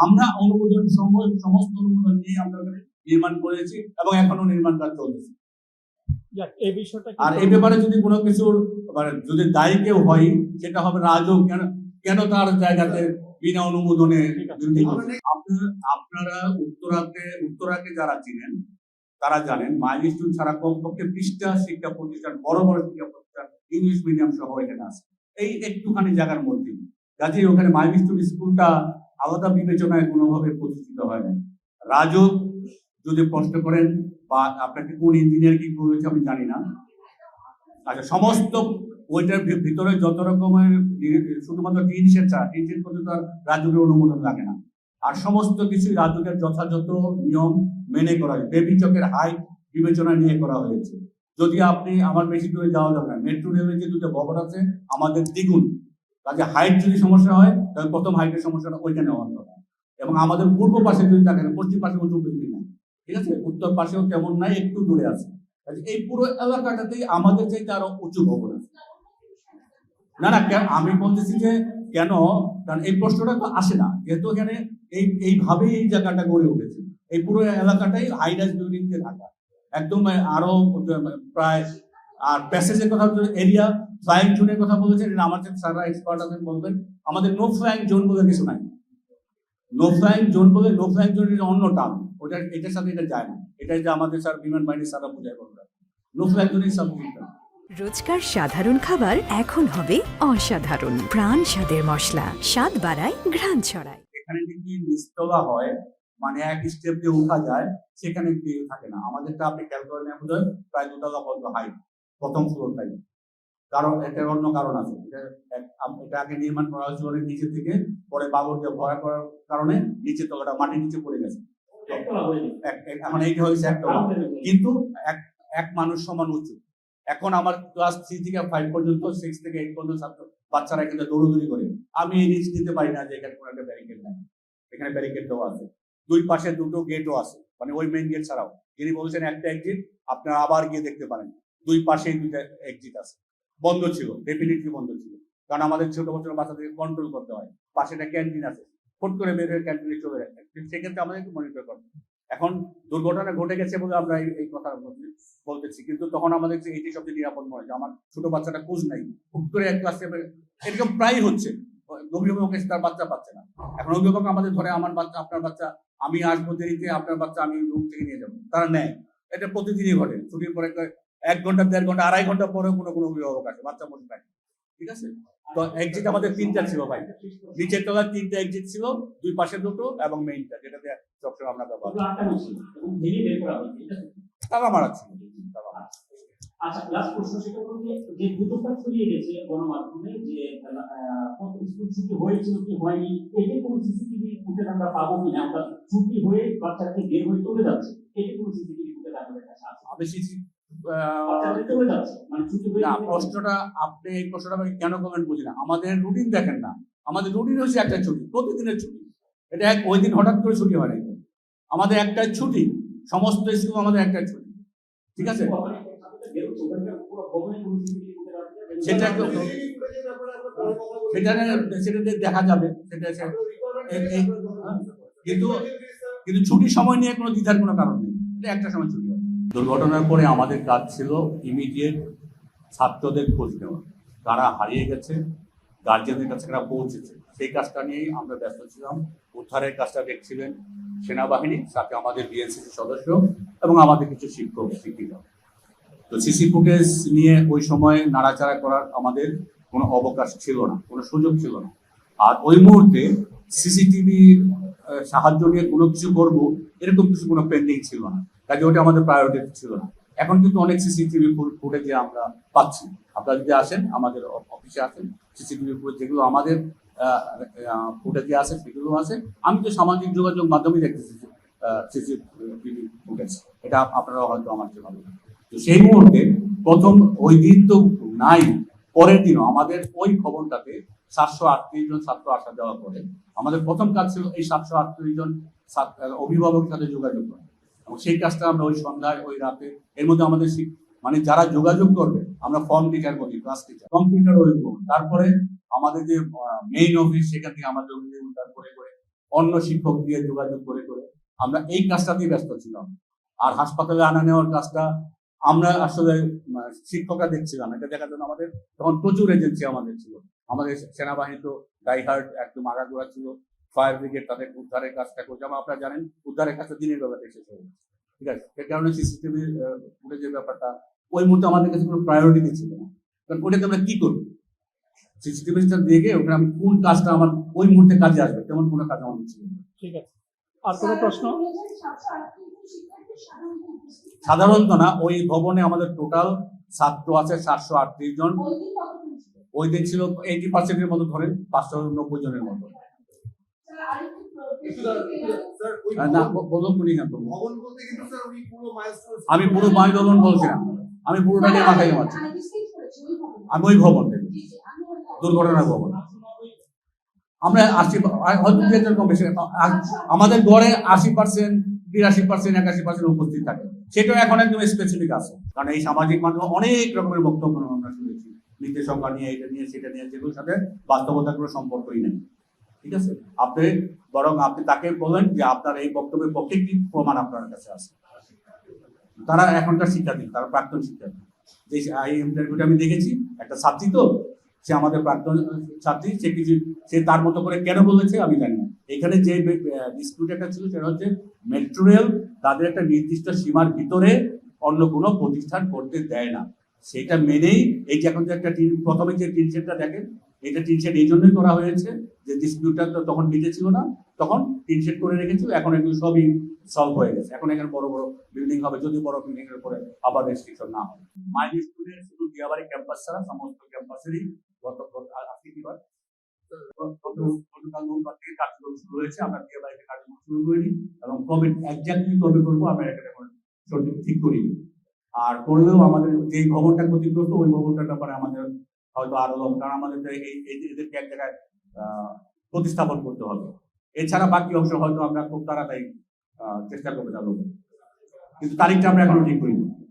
আমরা অনুমোদন সমস্ত অনুমোদন নিয়ে আমরা নির্মাণ করেছি এবং এখনও নির্মাণ কাজ চলতেছে। আর এই ব্যাপারে যদি কোনো কিছুর মানে যদি দায়ী কেউ হয় সেটা হবে রাজু। কেন কেন তার জায়গাতে বিনা অনুমোদনে? আপনার- উত্তরাতে উত্তরাকে যারা চিনেন তারা জানেন মাইলস্টোন ছাড়া কমপক্ষে বিশটা শিক্ষা প্রতিষ্ঠান বড় বড় শিক্ষা প্রতিষ্ঠান ইংলিশ মিডিয়াম সহ এখানে আছে। এই একটুখানি জায়গার মধ্যে কাজেই ওখানে মাইলস্টোন স্কুলটা আলাদা বিবেচনায় কোনোভাবে প্রতিষ্ঠিত হয় না। রাজু, যদি প্রশ্ন করেন, বা আপনাকে কোন ইঞ্জিনিয়ার কি করেছে আমি জানি না। আচ্ছা সমস্ত ওইটার ভিতরে যত রকমের শুধুমাত্র টিন সেট ছাড়া, টিন সেট করতে আর অনুমোদন লাগে না। আর সমস্ত কিছু রাজুকের যথাযথ নিয়ম মেনে করা হয়। বেবি চকের হাইট বিবেচনা নিয়ে করা হয়েছে। যদি আপনি আমার বেশি দূরে যাওয়া যাবে না মেট্রো রেলের যে দুটো ভবন আছে, আমাদের দ্বিগুণ। কাজে হাইট যদি সমস্যা হয়, তাহলে প্রথম হাইটের সমস্যাটা ওইখানে হওয়ার কথা এবং আমাদের পূর্ব পাশে যদি দেখেন পশ্চিম পাশে কোনো বিল্ডিং নাই। ঠিক আছে? উত্তর পাশেও তেমন নাই, একটু দূরে আছে। এই পুরো এলাকাটাতেই আমাদের চাইতে আরও উঁচু ভবন আছে। না না আমি বলতেছি যে কেন, কারণ এই প্রশ্নটা তো আসে না। যেহেতু এখানে এই, এইভাবেই এই জায়গাটা গড়ে উঠেছে। এই পুরো এলাকাটাই হাইরাইজ বিল্ডিং দিয়ে ঢাকা। একদম আরও প্রায় আর প্যাসেজের কথা এরিয়া ফ্লাইং জোনের কথা বলেছেন এটা কাছে সারা এক্সপার্ট আছেন বলবেন। আমাদের নো ফ্লাইং জোন বলে কিছু নাই। নো ফ্লাইং জোন বলে নো ফ্লাইং জোন অন্য টার্ম ওটা এটার সাথে এটা যায় না। এটাই যে আমাদের স্যার বিমান বাহিনীর সারা বোঝায় বলবেন no flying zone is something রোজকার সাধারণ খাবার এখন হবে অসাধারণ। প্রাণ স্বাদের মশলা। স্বাদ বাড়ায় ঘ্রাণ ছড়ায়। এখানে যদি নিস্তলা হয় মানে এক স্টেপ দিয়ে উঠা যায় সেখানে থাকে না। আমাদেরটা আপনি খেয়াল প্রায় দুতলা পর্যন্ত হাইট প্রথম ফ্লোরটাই কারণ এটার অন্য কারণ আছে। এটা আগে নির্মাণ করা হয়েছিল অনেক নিচে থেকে পরে বাবর দিয়ে ভরা করার কারণে নিচে তলাটা মাটির নিচে পড়ে গেছে। এখন এইটা হয়েছে একতলা কিন্তু এক এক মানুষ সমান উঁচু এখন আমার ক্লাস থ্রি থেকে ফাইভ পর্যন্ত সিক্স থেকে এইট পর্যন্ত ছাত্র বাচ্চারা এখানে দৌড়দৌড়ি করে। আমি এই রিস্ক নিতে পারি না যে এখানে কোনো একটা ব্যারিকেড নাই। এখানে ব্যারিকেড দেওয়া আছে। দুই পাশে দুটো গেটও আছে। মানে ওই মেইন গেট ছাড়াও। যিনি বলছেন একটা এক্সিট আপনারা আবার গিয়ে দেখতে পারেন। দুই পাশেই দুইটা এক্সিট আছে। বন্ধ ছিল ডেফিনেটলি বন্ধ ছিল। কারণ আমাদের ছোট ছোট বাচ্চাদেরকে কন্ট্রোল করতে হয়। পাশে একটা ক্যান্টিন আছে। ফট করে বের হয়ে ক্যান্টিনে চলে যায়। সেক্ষেত্রে আমাদেরকে মনিটর করতে এখন দুর্ঘটনা ঘটে গেছে বলে আমরা এই- কথা বলতেছি। কিন্তু তখন আমাদের যে এটি সবচেয়ে নিরাপদ মনে হয়। আমার ছোট বাচ্চাটা খোঁজ নাই। হুট করে এক ক্লাসে এরকম প্রায় হচ্ছে। অভিভাবক এসে তার বাচ্চা পাচ্ছে না। এখন অভিভাবক আমাদের ধরে, আমার বাচ্চা, আপনার বাচ্চা, আমি আসব দেরিতে, আপনার বাচ্চা আমি রুম থেকে নিয়ে যাব। তারা নেয়। এটা প্রতিদিনই ঘটে। ছুটির পরে এক ঘণ্টা দেড় ঘণ্টা আড়াই ঘণ্টা পরেও কোনো কোনো অভিভাবক আসে বাচ্চা বসে থাকে। ঠিক আছে? তো এক্সিট আমাদের তিনটা ছিল ভাই। নিচের তলার তিনটা এক্সিট ছিল দুই পাশে দুটো এবং মেইনটা যেটাতে সবসময় আমরা ব্যবহার। তালা মারা ছিল। আচ্ছা লাস্ট প্রশ্ন সেটা হলো যে যে গুজবটা ছড়িয়ে গেছে গণমাধ্যমে যে কত স্কুল ছুটি হয়েছিল কি হয়নি এতে কোনো সিসিটিভি ফুটেজ আমরা পাবো কিনা? আমরা ছুটি হয়ে বাচ্চাকে বের হয়ে চলে যাচ্ছে এতে কোনো সিসিটিভি ফুটেজ আপনাদের কাছে আছে যাচ্ছে। মানে না প্রশ্নটা আপনি এই প্রশ্নটা আমি কেন কমেন্ট বুঝি না? আমাদের রুটিন দেখেন না। আমাদের রুটিন হচ্ছে একটা ছুটি প্রতিদিনের ছুটি। এটা এক ওই দিন হঠাৎ করে ছুটি হয় না আমাদের একটা ছুটি সমস্ত স্কুল আমাদের একটা ছুটি। ঠিক আছে? সেটা সেটা সেটা দিয়ে দেখা যাবে। সেটা কিন্তু কিন্তু ছুটির সময় নিয়ে কোনো দ্বিধার কোনো কারণ নেই। এটা একটা সময় ছুটি। দুর্ঘটনার পরে আমাদের কাজ ছিল ইমিডিয়েট ছাত্রদের খোঁজ নেওয়া। কারা হারিয়ে গেছে গার্জিয়ানদের কাছে কারা পৌঁছেছে, সেই কাজটা নিয়েই আমরা ব্যস্ত ছিলাম। উদ্ধারের কাজটা দেখছিলেন সেনাবাহিনী, সাথে আমাদের বিএনসিসি সদস্য এবং আমাদের কিছু শিক্ষক, শিক্ষিকা। তো সিসি ফুটেজ নিয়ে ওই সময় নাড়াচাড়া করার আমাদের কোনো অবকাশ ছিল না, কোনো সুযোগ ছিল না। আর ওই মুহূর্তে সিসিটিভি সাহায্য নিয়ে কোনো কিছু করব এরকম কিছু কোনো পেন্ডিং ছিল না। কাজে ওটা আমাদের প্রায়োরিটি ছিল না। এখন কিন্তু অনেক সিসিটিভি ফুটেজে আমরা পাচ্ছি। আপনারা যদি আসেন, আমাদের অফিসে আসেন সিসিটিভি ফুটেজ যেগুলো আমাদের ফুটেজে আছে সেগুলো আছে আমি তো সামাজিক যোগাযোগ মাধ্যমে দেখতেছি সিসিটিভি ফুটেজ এটা আপনারা হয়তো আমার ভালো তো সেই মুহূর্তে প্রথম ওই দিন তো নাই, পরের দিনও আমাদের ওই খবরটাতে সাতশো আটত্রিশ জন ছাত্র আসা যাওয়া পরে আমাদের প্রথম কাজ ছিল এই সাতশো আটত্রিশ জন অভিভাবক সাথে যোগাযোগ করা। এবং সেই কাজটা আমরা ওই সন্ধ্যায়, ওই রাতে, এর মধ্যে আমাদের মানে যারা যোগাযোগ করবে, আমরা ফর্ম টিচার বলি ক্লাস টিচার কম্পিউটার ওই তারপরে আমাদের যে মেইন অফিস সেখান থেকে আমাদের উদ্ধার করে করে অন্য শিক্ষক দিয়ে যোগাযোগ করে করে আমরা এই কাজটাতেই ব্যস্ত ছিলাম। আর হাসপাতালে আনা নেওয়ার কাজটা আমরা আসলে শিক্ষকরা দেখছিলাম। এটা দেখার জন্য আমাদের তখন প্রচুর এজেন্সি আমাদের ছিল। আমাদের সেনাবাহিনী তো ডাইহার্ড একদম আগাগোড়া ছিল। ফায়ার ব্রিগেড তাদের উদ্ধারের কাজটা করছে। যেমন আপনারা জানেন উদ্ধারের কাজটা দিনের বেলাতে শেষ হয়ে গেছে। ঠিক আছে? সে কারণে সিসিটিভি ফুটেজের ব্যাপারটা ওই মুহূর্তে আমাদের কাছে কোনো প্রায়োরিটি ছিল না। কারণ ওটাকে আমরা কি করব? সিসিটিভিটা দেখে ওখানে আমি কোন কাজটা আমার ওই মুহূর্তে কাজে আসবে? তেমন কোনো কাজ আমাদের ছিল না। ঠিক আছে। আর কোনো প্রশ্ন? সাধারণত না ওই ভবনে আমাদের টোটাল ছাত্র আছে সাতশো আটত্রিশ জন। ওই দিন ছিল এইটি পার্সেন্টের মতো ধরেন, পাঁচশো নব্বই জনের মতো। আমি পুরো দলন বলছিলাম আমি পুরোটাকে মাথায় জমাচ্ছি আমি ওই ভবন থেকে দুর্ঘটনার ভবন। আমরা আশি হয়তো দু একজন কম বেশি আমাদের গড়ে আশি পার্সেন্ট, বিরাশি পার্সেন্ট, একাশি পার্সেন্ট উপস্থিত থাকে। সেটাও এখন একদম স্পেসিফিক আছে। কারণ এই সামাজিক মাধ্যমে অনেক রকমের বক্তব্য আমরা শুনেছি। নীতি সংখ্যা নিয়ে, এটা নিয়ে, সেটা নিয়ে, যেগুলোর সাথে বাস্তবতার কোনো সম্পর্কই নেই। ঠিক আছে? আপনি, বরং আপনি তাকে বলেন যে আপনার এই বক্তব্যের পক্ষে কি প্রমাণ আপনার কাছে আছে? তারা এখনকার শিক্ষার্থী, তারা প্রাক্তন শিক্ষার্থী। যে এই ইন্টারভিউটা আমি দেখেছি, একটা ছাত্রী তো, সে আমাদের প্রাক্তন ছাত্রী, সে কিছু, সে তার মতো করে কেন বলেছে আমি জানি না। এখানে যে ডিসপিউট একটা ছিল, সেটা হচ্ছে মেট্রো রেল তাদের একটা নির্দিষ্ট সীমার ভিতরে অন্য কোনো প্রতিষ্ঠান করতে দেয় না। সেটা মেনেই এই যে এখন যে একটা টিন, প্রথমে যে টিন শেডটা দেখেন, এটা টিন শেড এই জন্যই করা হয়েছে যে ডিসপিউটটা তখন ছিল না, তখন টিন শেড করে রেখেছিল, এখন এগুলো সবই সলভ হয়ে গেছে। এখন এখানে বড় বড় বিল্ডিং হবে, যদি বড় বিল্ডিং এর উপরে আবার রেস্ট্রিকশন না হয়। মাইল স্টুডেন্ট শুধু দিয়াবাড়ি ক্যাম্পাস ছাড়া সমস্ত ক্যাম্পাসেরই গত আজকে শুরু হয়েছে, আমরা কার্যক্রম শুরু করিনি, এবং কবে একজাক্টলি কবে করব, আমরা এটা এখন ঠিক করিনি। আর করলেও আমাদের যেই ভবনটা ক্ষতিগ্রস্ত, ওই ভবনটার ব্যাপারে আমাদের হয়তো আরও কারণ আমাদের এদেরকে এক জায়গায় প্রতিস্থাপন করতে হবে। এছাড়া বাকি অংশ হয়তো আমরা খুব তাড়াতাড়ি চেষ্টা করতে যাব। কিন্তু তারিখটা আমরা এখনও ঠিক করিনি।